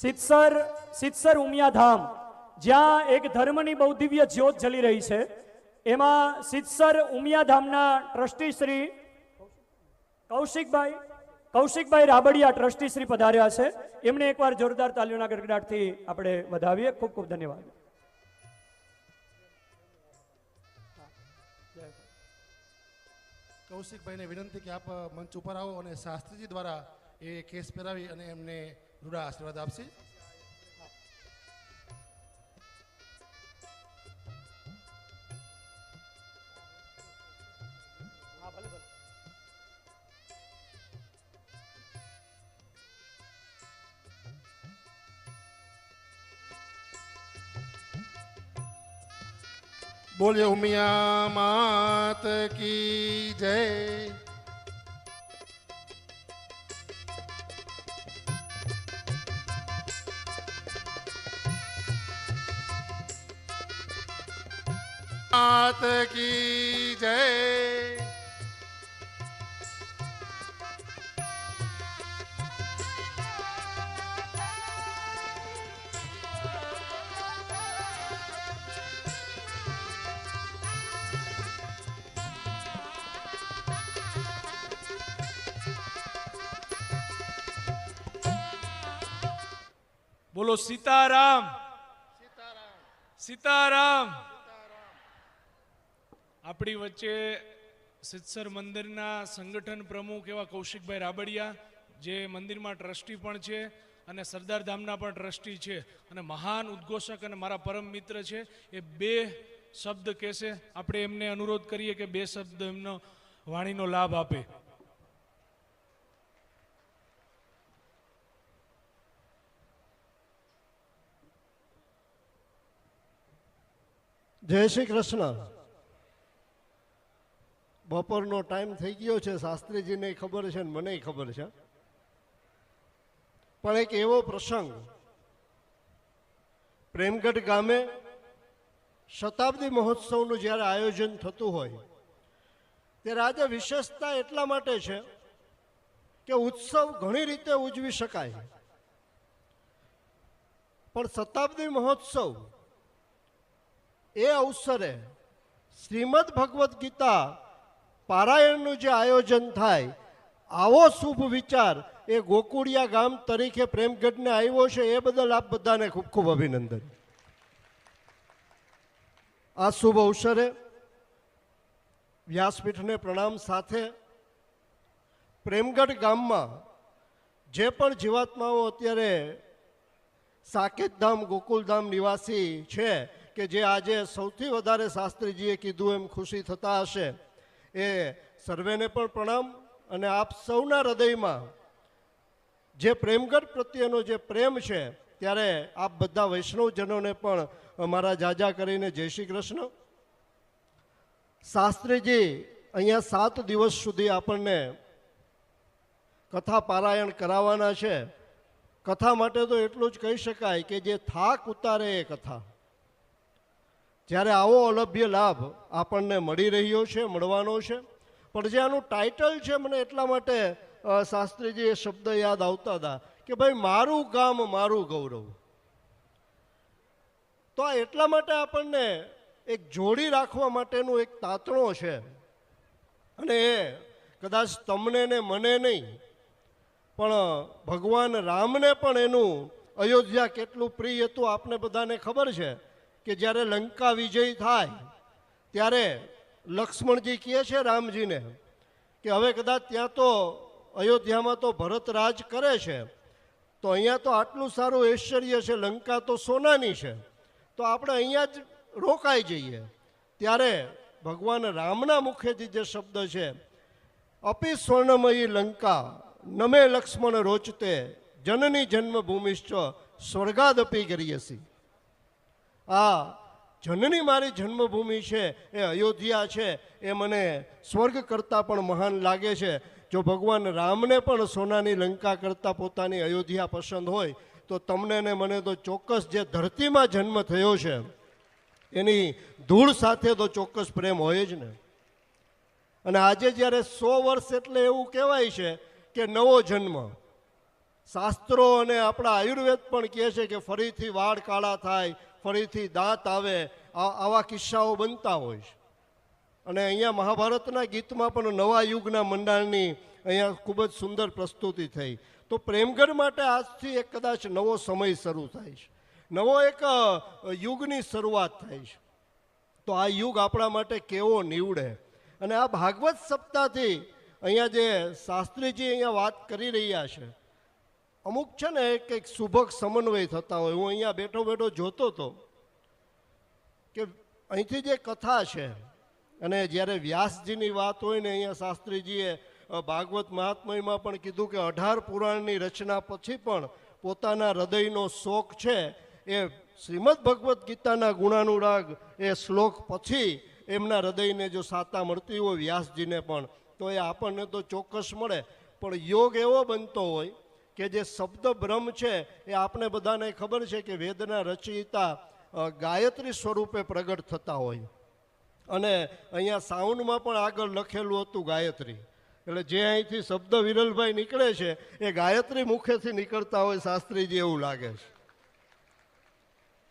સિત્સર સિત્સર ઉમિયાધામ, જ્યાં એક ધર્મની બહુ દિવ્ય જ્યોત જલી રહી છે. એમાં સિત્સર ઉમિયાધામના ટ્રસ્ટી શ્રી કૌશિકભાઈ કૌશિકભાઈ રાબડિયા ટ્રસ્ટી શ્રી પધાર્યા છે. એમને એકવાર જોરદાર તાલીઓના ગડગડાટથી આપણે વધાવીએ. ખૂબ ખૂબ ધન્યવાદ. કૌશિકભાઈને વિનંતી કે આપ મંચ ઉપર આવો અને શાસ્ત્રીજી દ્વારા એ કેસ પહેરાવી અને એમને રૂડા આશીર્વાદ આપશે બોલીએ ઉમિયા માત કી જય માત કી જય બોલો સીતારામ સીતારામ આપણી વચ્ચે સિત્સર મંદિરના સંગઠન પ્રમુખ એવા કૌશિકભાઈ રાબડિયા, જે મંદિરમાં ટ્રસ્ટી પણ છે અને સરદાર ધામના પણ ટ્રસ્ટી છે અને મહાન ઉદ્ઘોષક અને મારા પરમ મિત્ર છે. એ બે શબ્દ કહેશે. આપણે એમને અનુરોધ કરીએ કે બે શબ્દ એમનો વાણીનો લાભ આપે. જય શ્રી કૃષ્ણ. બપોરનો ટાઈમ થઈ ગયો છે, શાસ્ત્રીજીને ખબર છે ને મને ખબર છે. પણ એક એવો પ્રસંગ, પ્રેમગઢ ગામે શતાબ્દી મહોત્સવનું જ્યારે આયોજન થતું હોય, ત્યારે આજે વિશેષતા એટલા માટે છે કે ઉત્સવ ઘણી રીતે ઉજવી શકાય. પણ શતાબ્દી મહોત્સવ એ અવસરે શ્રીમદ ભગવદ્ ગીતા પારાયણનું જે આયોજન થાય, આવો શુભ વિચાર એ ગોકુળિયા ગામ તરીકે પ્રેમગઢને આવ્યો છે, એ બદલ આપ બધાને ખૂબ ખૂબ અભિનંદન. આ શુભ અવસરે વ્યાસપીઠને પ્રણામ સાથે પ્રેમગઢ ગામમાં જે પણ જીવાત્માઓ અત્યારે સાકેતધામ ગોકુલધામ નિવાસી છે, કે જે આજે સૌથી વધારે શાસ્ત્રીજીએ કીધું એમ ખુશી થતા હશે એ સર્વેને પણ પ્રણામ અને આપ સૌના હૃદયમાં જે પ્રેમગઢ પ્રત્યેનો જે પ્રેમ છે, ત્યારે આપ બધા વૈષ્ણવજનોને પણ મારા જાજા કરીને જય શ્રી કૃષ્ણ. શાસ્ત્રીજી, અહીંયા સાત દિવસ સુધી આપણને કથા પારાયણ કરાવવાના છે. કથા માટે તો એટલું જ કહી શકાય કે જે થાક ઉતારે એ કથા. જ્યારે આવો અલભ્ય લાભ આપણને મળી રહ્યો છે, મળવાનો છે. પણ જે આનું ટાઇટલ છે, મને એટલા માટે શાસ્ત્રીજી એ શબ્દ યાદ આવતા હતા કે ભાઈ, મારું ગામ મારું ગૌરવ. તો આ એટલા માટે આપણને એક જોડી રાખવા માટેનું એક તાતણો છે. અને એ કદાચ તમને ને મને નહીં, પણ ભગવાન રામને પણ એનું અયોધ્યા કેટલું પ્રિય હતું આપને બધાને ખબર છે. કે જ્યારે લંકા વિજય થાય, ત્યારે લક્ષ્મણજી કહે છે રામજીને કે હવે કદાચ ત્યાં તો અયોધ્યામાં તો ભરત રાજ કરે છે, તો અહીંયા તો આટલું સારું ઐશ્વર્ય છે, લંકા તો સોનાની છે, તો આપણે અહીંયા જ રોકાઈ જઈએ. ત્યારે ભગવાન રામના મુખેથી જે શબ્દ છે, અપી સ્વર્ણમયી લંકા, નમે લક્ષ્મણ રોચતે, જનની જન્મભૂમિશ્ચ, સ્વર્ગાદપી કરીયસી આ જનની મારી જન્મભૂમિ છે, એ અયોધ્યા છે, એ મને સ્વર્ગ કરતાં પણ મહાન લાગે છે. જો ભગવાન રામને પણ સોનાની લંકા કરતાં પોતાની અયોધ્યા પસંદ હોય, તો તમને ને મને તો ચોક્કસ જે ધરતીમાં જન્મ થયો છે, એની ધૂળ સાથે તો ચોક્કસ પ્રેમ હોય જ ને. અને આજે જ્યારે સો વર્ષ એટલે એવું કહેવાય છે કે નવો જન્મ. શાસ્ત્રો અને આપણા આયુર્વેદ પણ કહે છે કે ફરીથી વાળ કાળા થાય ફરીથી દાંત આવે આવા કિસ્સાઓ બનતા હોય છે. અને અહીંયા મહાભારતના ગીતમાં પણ નવા યુગના મંડાણની અહીંયા ખૂબ જ સુંદર પ્રસ્તુતિ થઈ. તો પ્રેમગઢ માટે આજથી એક કદાચ નવો સમય શરૂ થાય છે. નવો એક યુગની શરૂઆત થાય છે. તો આ યુગ આપણા માટે કેવો નીવડે. અને આ ભાગવત સપ્તાહથી અહીંયા જે શાસ્ત્રીજી અહીંયા વાત કરી રહ્યા છે અમુક છે ને કંઈક સુભગ સમન્વય થતા હોય. હું અહીંયા બેઠો બેઠો જોતો હતો કે અહીંથી જે કથા છે અને જ્યારે વ્યાસજીની વાત હોય ને અહીંયા શાસ્ત્રીજીએ ભાગવત મહાત્મયમાં પણ કીધું કે અઢાર પુરાણની રચના પછી પણ પોતાના હૃદયનો શોખ છે એ શ્રીમદ ભગવદ્ ગીતાના ગુણાનુરાગ એ શ્લોક પછી એમના હૃદયને જો સાતા મળતી હોય વ્યાસજીને પણ, તો એ આપણને તો ચોક્કસ મળે. પણ યોગ એવો બનતો હોય કે જે શબ્દ બ્રહ્મ છે એ આપણે બધાને ખબર છે કે વેદના રચયિતા ગાયત્રી સ્વરૂપે પ્રગટ થતા હોય. અને અહીંયા સાઉન્ડમાં પણ આગળ લખેલું હતું ગાયત્રી. એટલે જે અહીંથી શબ્દ વિરલભાઈ નીકળે છે, એ ગાયત્રી મુખેથી નીકળતા હોય શાસ્ત્રીજી એવું લાગે છે.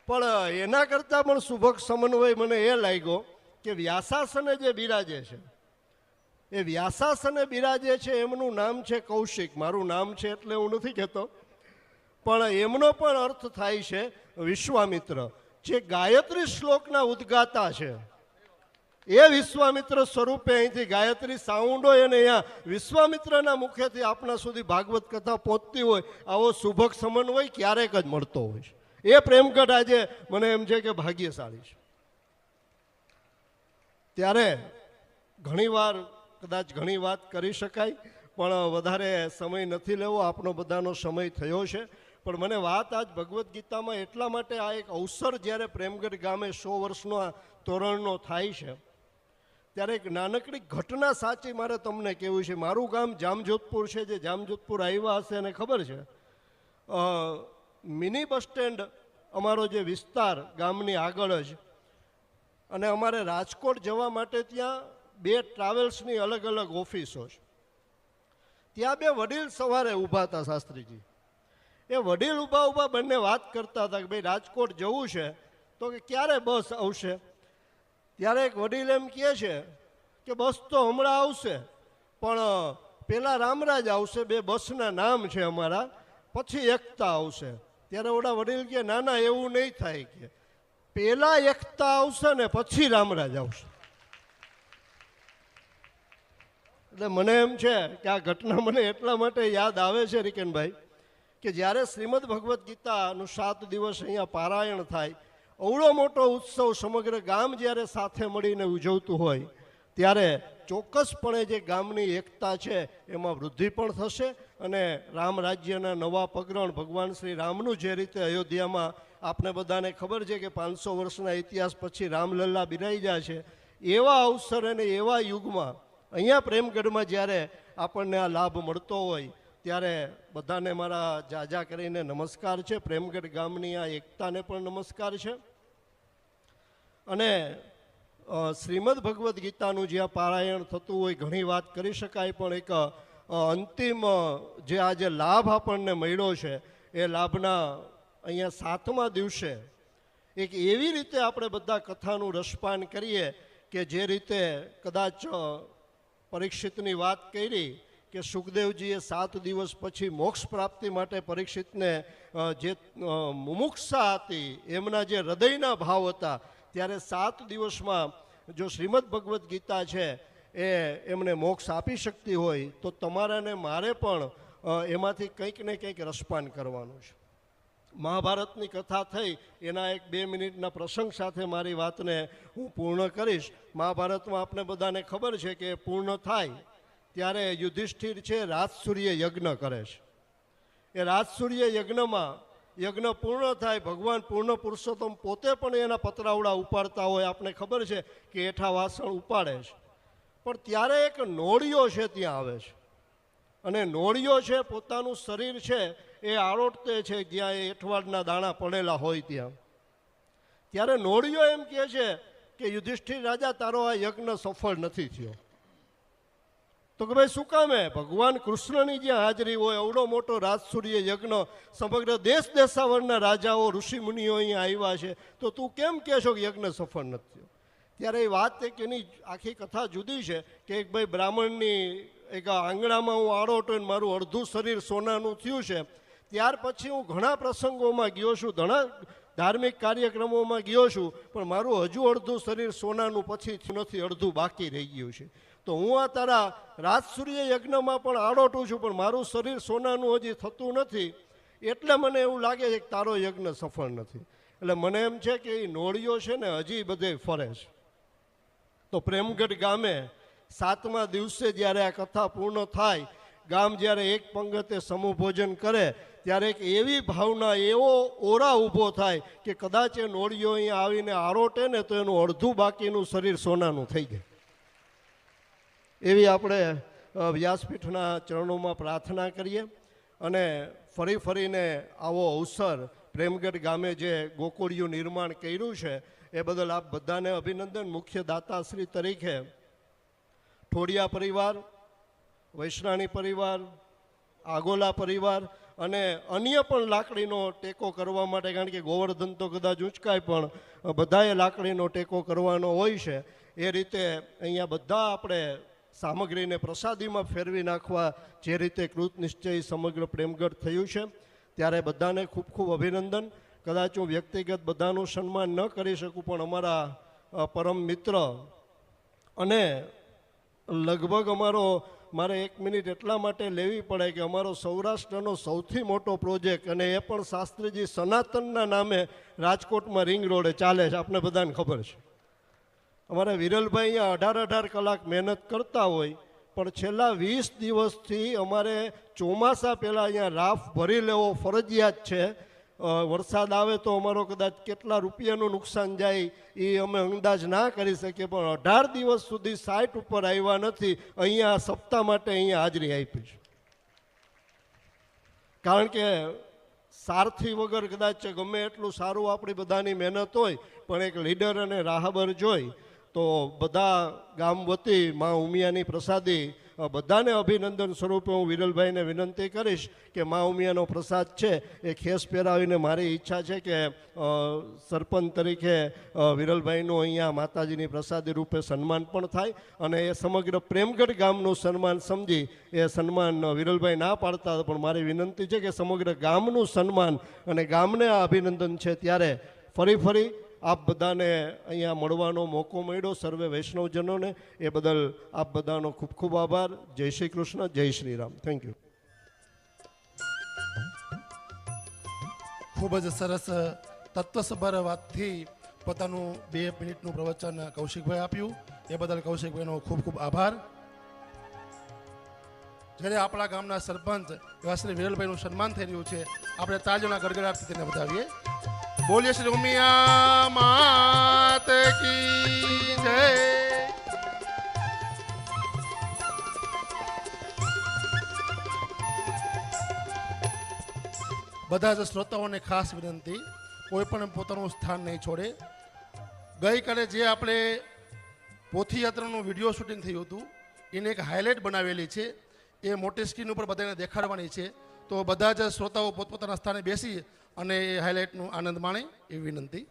પણ, એના કરતાં પણ શુભક સમન્વય મને એ લાગ્યો કે વ્યાસાસને જે બિરાજે છે એ વ્યાસાસને બિરાજે છે, એમનું નામ છે કૌશિક. મારું નામ છે એટલે હું નથી કહેતો. પણ એમનો પણ અર્થ થાય છે વિશ્વામિત્ર. જે ગાયત્રી શ્લોકના ઉદ્ગાતા છે. એ વિશ્વામિત્ર સ્વરૂપે અહીંથી ગાયત્રી સાઉન્ડ હોય અને અહીંયા વિશ્વામિત્રના મુખેથી આપણા સુધી ભાગવત કથા પહોંચતી હોય, આવો શુભક સમન્વય ક્યારેક જ મળતો હોય છે. એ પ્રેમગઢ આજે મને એમ છે કે ભાગ્યશાળી છે. ત્યારે ઘણીવાર કદાચ ઘણી વાત કરી શકાય, પણ વધારે સમય નથી લેવો. આપણો બધાનો સમય થયો છે. પણ મને વાત આજ ભગવદ્ ગીતામાં એટલા માટે આ એક અવસર જ્યારે પ્રેમગઢ ગામે સો વર્ષનો તોરણનો થાય છે, ત્યારે એક નાનકડી ઘટના સાચી મારે તમને કહેવું છે. મારું ગામ જામજોધપુર છે, જે જામજોધપુર આવ્યા હશે એને ખબર છે? મિની બસ સ્ટેન્ડ અમારો જે વિસ્તાર ગામની આગળ જ, અને અમારે રાજકોટ જવા માટે ત્યાં બે ટ્રાવેલ્સની અલગ અલગ ઓફિસો છે. ત્યાં બે વડીલ સવારે ઊભા હતા શાસ્ત્રીજી. એ વડીલ ઊભા ઊભા બંને વાત કરતા હતા કે ભાઈ, રાજકોટ જવું છે, તો કે ક્યારે બસ આવશે? ત્યારે એક વડીલ એમ કહે છે કે બસ તો હમણાં આવશે, પણ પહેલાં રામરાજ આવશે, બે બસના નામ છે અમારા, પછી એકતા આવશે. ત્યારે ઓડા વડીલ કે ના ના, એવું નહીં થાય. કે પહેલાં એકતા આવશે ને પછી રામરાજ આવશે. એટલે મને એમ છે કે આ ઘટના મને એટલા માટે યાદ આવે છે રિકેનભાઈ કે જ્યારે શ્રીમદ ભગવદ્ ગીતાનું સાત દિવસ અહીંયા પારાયણ થાય, અવળો મોટો ઉત્સવ સમગ્ર ગામ જ્યારે સાથે મળીને ઉજવતું હોય, ત્યારે ચોક્કસપણે જે ગામની એકતા છે એમાં વૃદ્ધિ પણ થશે અને રામ રાજ્યના નવા પગરણ ભગવાન શ્રી રામનું જે રીતે અયોધ્યામાં આપણે બધાને ખબર છે કે પાંચસો વર્ષના ઇતિહાસ પછી રામલલ્લા બિરાઈ જાય છે, એવા અવસર અને એવા યુગમાં અહીંયા પ્રેમગઢમાં જ્યારે આપણને આ લાભ મળતો હોય, ત્યારે બધાને મારા જાજા કરીને નમસ્કાર છે. પ્રેમગઢ ગામની આ એકતાને પણ નમસ્કાર છે. અને શ્રીમદ ભગવદ્ ગીતાનું જ્યાં પારાયણ થતું હોય, ઘણી વાત કરી શકાય, પણ એક અંતિમ જે આજે લાભ આપણને મળ્યો છે, એ લાભના અહીંયા સાતમા દિવસે એક એવી રીતે આપણે બધા કથાનું રસપાન કરીએ કે જે રીતે કદાચ પરીક્ષિતની વાત કરી કે સુખદેવજીએ સાત દિવસ પછી મોક્ષ પ્રાપ્તિ માટે પરીક્ષિતને જે મુમુક્ષા હતી, એમના જે હૃદયના ભાવ હતા, ત્યારે સાત દિવસમાં જો શ્રીમદ ભગવદ્ ગીતા છે, એ એમને મોક્ષ આપી શકતી હોય, તો તમારાને મારે પણ એમાંથી કંઈક ને કંઈક રસપાન કરવાનું છે. મહાભારતની કથા થઈ, એના એક બે મિનિટના પ્રસંગ સાથે મારી વાતને હું પૂર્ણ કરીશ. મહાભારતમાં આપને બધાને ખબર છે કે પૂર્ણ થાય ત્યારે યુધિષ્ઠિર છે, રાજસૂર્ય યજ્ઞ કરે છે. એ રાજસૂર્ય યજ્ઞમાં યજ્ઞ પૂર્ણ થાય, ભગવાન પૂર્ણ પુરુષોત્તમ પોતે પણ એના પતરાવડા ઉપાડતા હોય, આપને ખબર છે કે એઠા વાસણ ઉપાડે છે. પણ ત્યારે એક નોળિયો છે ત્યાં આવે છે. અને નોળિયો છે, પોતાનું શરીર છે એ આરોટતે છે જ્યાં એ એઠવાડના દાણા પડેલા હોય ત્યાં. ત્યારે નોળિયો એમ કહે છે કે, યુધિષ્ઠિર રાજા, તારો આ યજ્ઞ સફળ નથી થયો. તો કે, ભાઈ, શું કામે ભગવાન કૃષ્ણની જ્યાં હાજરી હોય એવડો મોટો રાજસૂર્ય યજ્ઞ સમગ્ર દેશ દેશાવરના રાજાઓ ઋષિમુનિઓ અહીંયા આવ્યા છે, તો તું કેમ કહેશો કે યજ્ઞ સફળ નથી થયો? ત્યારે એ વાત એક એની આખી કથા જુદી છે કે એક ભાઈ બ્રાહ્મણની એક આંગણામાં હું આડો હતો મારું અડધું શરીર સોનાનું થયું છે ત્યાર પછી હું ઘણા પ્રસંગોમાં ગયો છું, ઘણા ધાર્મિક કાર્યક્રમોમાં ગયો છું, પણ મારું હજુ અડધું શરીર સોનાનું પછી નથી, અડધું બાકી રહી ગયું છે. તો હું આ તારા રાજસૂર્ય યજ્ઞમાં પણ આડોટું છું, પણ મારું શરીર સોનાનું હજી થતું નથી. એટલે મને એવું લાગે છે કે તારો યજ્ઞ સફળ નથી. એટલે મને એમ છે કે એ નોળીઓ છે ને, હજી બધે ફરે છે. તો પ્રેમગઢ ગામે સાતમા દિવસે જ્યારે આ કથા પૂર્ણ થાય, ગામ જ્યારે એક પંગતે સમૂહ ભોજન કરે ત્યારે એક એવી ભાવના, એવો ઓરા ઊભો થાય કે કદાચ એ નોળીઓ અહીંયા આવીને આરોટે ને તો એનું અડધું બાકીનું શરીર સોનાનું થઈ જાય. એવી આપણે વ્યાસપીઠના ચરણોમાં પ્રાર્થના કરીએ અને ફરી ફરીને આવો અવસર પ્રેમગઢ ગામે જે ગોકુળિયું નિર્માણ કર્યું છે, એ બદલ આપ બધાને અભિનંદન. મુખ્ય દાતાશ્રી તરીકે ઠોડિયા પરિવાર વૈષ્ણાણી પરિવાર, આગોલા પરિવાર અને અન્ય પણ લાકડીનો ટેકો કરવા માટે, કારણ કે ગોવર્ધન તો કદાચ ઉંચકાય, પણ બધાએ લાકડીનો ટેકો કરવાનો હોય છે. એ રીતે અહીંયા બધા આપણે સામગ્રીને પ્રસાદીમાં ફેરવી નાખવા જે રીતે કૃત નિશ્ચય સમગ્ર પ્રેમગઢ થયું છે, ત્યારે બધાને ખૂબ ખૂબ અભિનંદન. કદાચ હું વ્યક્તિગત બધાનું સન્માન ન કરી શકું, પણ અમારા પરમ મિત્ર અને લગભગ અમારો મારે એક મિનિટ એટલા માટે લેવી પડે કે અમારો સૌરાષ્ટ્રનો સૌથી મોટો પ્રોજેક્ટ, અને એ પણ શાસ્ત્રીજી સનાતનના નામે રાજકોટમાં રિંગ રોડે ચાલે છે. આપણે બધાને ખબર છે. અમારા વિરલભાઈ અહીંયા અઢાર અઢાર કલાક મહેનત કરતા હોય, પણ છેલ્લા વીસ દિવસથી અમારે ચોમાસા પહેલાં અહીંયા રાફ ભરી લેવો ફરજિયાત છે. વરસાદ આવે તો અમારો કદાચ કેટલા રૂપિયાનું નુકસાન જાય એ અમે અંદાજ ના કરી શકીએ, પણ અઢાર દિવસ સુધી સાઇટ ઉપર આવ્યા નથી, અહીંયા સપ્તાહ માટે અહીંયા હાજરી આપી છે. કારણ કે સારથી વગર કદાચ ગમે એટલું સારું આપણી બધાની મહેનત હોય, પણ એક લીડર અને રાહબર જોઈ, તો બધા ગામ વતી મા ઉમિયાની પ્રસાદી બધાને અભિનંદન સ્વરૂપે હું વિરલભાઈને વિનંતી કરીશ કે મા ઉમિયાનો પ્રસાદ છે, એ ખેસ પહેરાવીને મારી ઈચ્છા છે કે સરપંચ તરીકે વિરલભાઈનું અહીંયા માતાજીની પ્રસાદી રૂપે સન્માન પણ થાય અને એ સમગ્ર પ્રેમગઢ ગામનું સન્માન સમજી એ સન્માન વિરલભાઈ ના પાડતા પણ મારી વિનંતી છે કે સમગ્ર ગામનું સન્માન અને ગામને આ અભિનંદન છે ત્યારે ફરી ફરી આપ બધાને અહીંયા મળવાનો મોકો મળ્યો, સર્વે વૈષ્ણવજનોને. એ બદલ આપ બધાનો ખૂબ ખૂબ આભાર. જય શ્રી કૃષ્ણ, જય શ્રી રામ. થેન્ક યુ ખૂબ જ સરસ તત્વસભર વાતથી પોતાનું બે મિનિટનું પ્રવચન કૌશિકભાઈ આપ્યું. એ બદલ કૌશિકભાઈનો ખૂબ ખૂબ આભાર. જ્યારે આપણા ગામના સરપંચ એવા શ્રી વિરલભાઈનું સન્માન થઈ રહ્યું છે, આપણે તાજોના ગડગડાટથી તેને વધાવીએ બોલીએ શ્રી ઉમિયા માત જય. બધા જ શ્રોતાઓને ખાસ વિનંતી, કોઈ પણ પોતાનું સ્થાન નહીં છોડે. ગઈકાલે જે આપણે પોથીયાત્રાનું વીડિયો શૂટિંગ થયું હતું, એને એક હાઇલાઇટ બનાવેલી છે. એ મોટી સ્ક્રીન ઉપર બધાને દેખાડવાની છે. તો બધા જ શ્રોતાઓ પોતપોતાના સ્થાને બેસી અને હાઇલાઇટનો આનંદ માણે એવી વિનંતી.